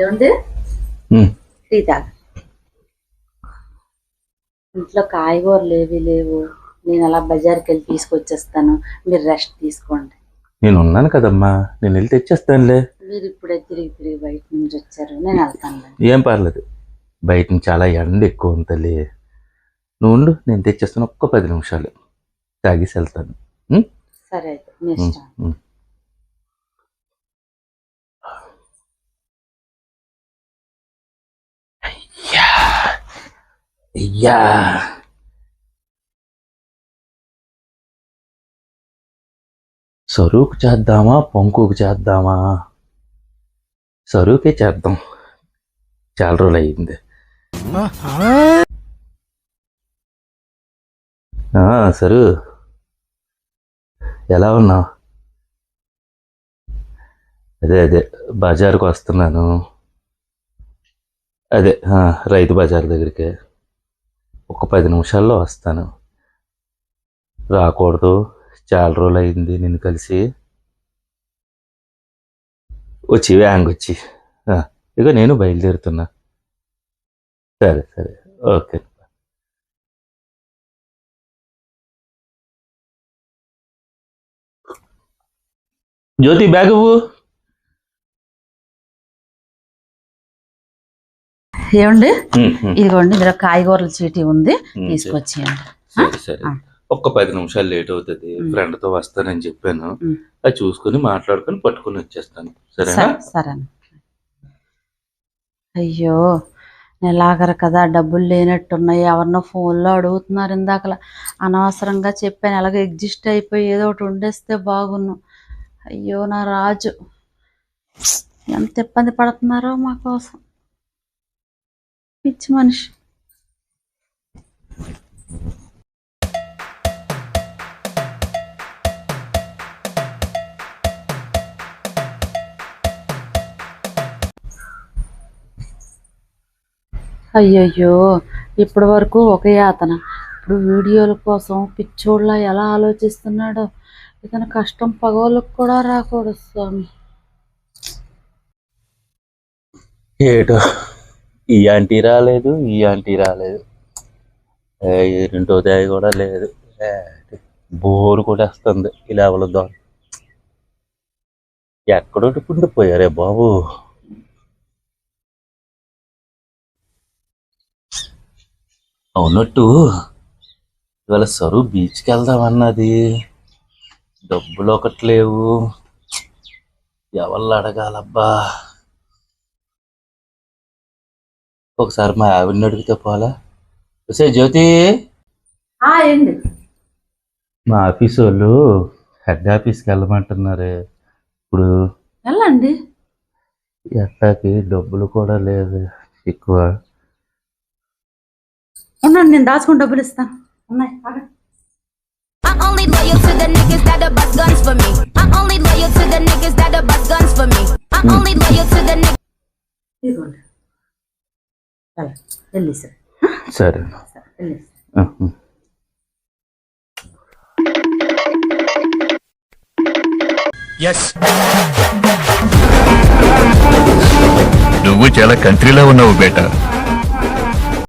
ఏమండి. టీ తాగ. ఇంట్లో కాయగూరలు ఏవి లేవు. నేను అలా బజార్కి వెళ్ళి తీసుకొచ్చేస్తాను. మీరు రెస్ట్ తీసుకోండి. నేను ఉన్నాను కదమ్మా. నేను వెళ్ళి తెచ్చేస్తానులే. మీరు ఇప్పుడే తిరిగి తిరిగి బయట నుంచి వచ్చారు. నేను వెళ్తాను ఏం పర్లేదు. బయట నుంచి చాలా ఎండ ఎక్కువ ఉంటుంది నువ్వు ఉండు నేను తెచ్చేస్తాను ఒక్క పది నిమిషాలు. తాగేసి వెళ్తాను? సరే అయితే మీ ఇష్టం. అయ్యా సరుకు చేద్దామా? పొంకుకు చేద్దామా? సరుకే చేద్దాం. చాలా రోజులు అయింది ఆ, సరు. ఎలా ఉన్నావు? అదే అదే. బజార్కు వస్తున్నాను అదే ఆ, రైతు బజార్ దగ్గరికి. ఒక పది నిమిషాల్లో వస్తాను. రాకూడదు. చాలా రోజులు అయింది నిన్ను కలిసి. వచ్చి వ్యాంగ్ వచ్చి. ఇక నేను బయలుదేరుతున్నా. సరే సరే. ఓకే. జ్యోతి బ్యాగ్ ఏమండి? ఇదిగోండి ఇందులో కాయగూరల చీటీ ఉంది. తీసుకొచ్చేయండి. ఒక్క పది నిమిషాలు లేట్ అవుతుంది. ఫ్రెండ్తో వస్తానని చెప్పాను. అది చూసుకుని మాట్లాడుకుని పట్టుకుని వచ్చేస్తాను. సరేనా? సరే అయ్యో నెలాఖరు కదా డబ్బులు లేనట్టున్నాయి. ఎవరినో ఫోన్లో అడుగుతున్నారు ఇందాకలా. అనవసరంగా చెప్పాను. అలాగే ఎగ్జిస్ట్ అయిపోయి ఏదో ఒకటి ఉండేస్తే బాగున్ను. అయ్యో నా రాజు. ఎంత ఇబ్బంది పడుతున్నారో మా కోసం. పిచ్చి మనిషి. అయ్యయ్యో ఇప్పటి వరకు ఒక యాతన. ఇప్పుడు వీడియోల కోసం పిచ్చోళ్ళ ఎలా ఆలోచిస్తున్నాడో. ఇతని కష్టం పగోళ్ళకు కూడా రాకూడదు స్వామి. ఏటో? ఈ ఆంటీ రాలేదు ఈ ఆంటీ రాలేదు. ఏ, రెండో దాయి కూడా లేదు. బోర్ బోరు కూడా వస్తుంది ఇలా అవలద్దాం ఎక్కడోటి ఉండిపోయారే బాబు. అవునట్టు ఇవాళ సరువు బీచ్కి వెళ్దామన్నది డబ్బులు ఒకటి లేవు. ఎవళ్ళు అడగాలబ్బా. ఒకసారి మా ఆవిడని అడిగితే పోలా? సే జ్యోతి! ఏంటి మా ఆఫీస్ వాళ్ళు హెడ్ ఆఫీస్కి వెళ్ళమంటున్నారే. ఇప్పుడు వెళ్ళండి. ఎట్టాకి డబ్బులు కూడా లేదు ఎక్కువ. ఉండండి నేను దాచుకుని డబ్బులు ఇస్తాను. ఉన్నాయి. I'm only loyal to the niggas that are bust guns for me. I'm only loyal to వెళ్ళి సార్. వెళ్ళి. నువ్వు చాలా కంట్రీలో ఉన్నావు బేటా.